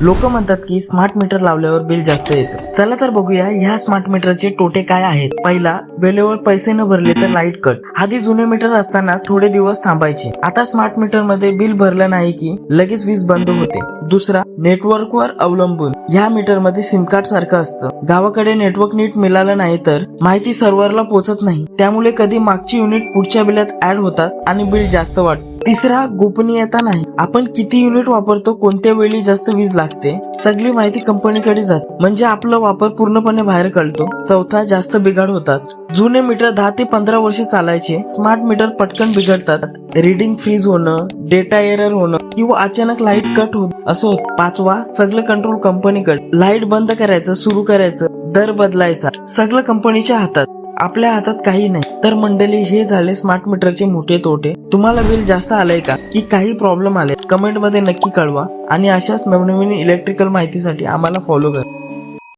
लोक म्हणतात की स्मार्ट मीटर लावल्यावर बिल जास्त येतं. चला तर बघूया ह्या स्मार्ट मीटरचे तोटे काय आहेत? पहिला वेळेवर पैसे न भरले तर लाइट कट आधी जुने मीटर असताना थोडे दिवस थांबायचे. आता स्मार्ट मीटरमध्ये बिल भरलं नाही की लगेच वीज बंद होते. दुसरा नेटवर्कवर अवलंबून. ह्या मीटरमध्ये सिम कार्ड सारखं असतं. गावाकडे नेटवर्क नीट मिळालं नाही तर माहिती सर्व्हरला पोहोचत नाही. त्यामुळे कधी मागची युनिट पुढच्या बिलात ऍड होतात आणि बिल जास्त वाटतं तिसरा गोपनीयता नाही. आपण किती युनिट वापरतो कोणत्या वेळी जास्त वीज लागते सगळी माहिती कंपनीकडे जात. म्हणजे आपला वापर पूर्णपणे बाहेर कळतो. चौथा जास्त बिघाड होतात. जुने मीटर दहा ते पंधरा वर्ष चालायचे. स्मार्ट मीटर पटकन बिघडतात. रीडिंग फ्रीज होणं डेटा एरर होणं किंवा अचानक लाइट कट होत असो. पाचवा सगळं कंट्रोल कंपनीकडे. लाइट बंद करायचं सुरू करायचं दर बदलायचा सगळं कंपनीच्या हातात. आपल्या हातात काही नाही. तर मंडळी हे झाले स्मार्ट मीटरचे मोठे तोटे. तुम्हाला बिल जास्त आलंय का? की काही प्रॉब्लेम आले कमेंटमध्ये नक्की कळवा. आणि अशाच नवनवीन इलेक्ट्रिकल माहितीसाठी आम्हाला फॉलो करा.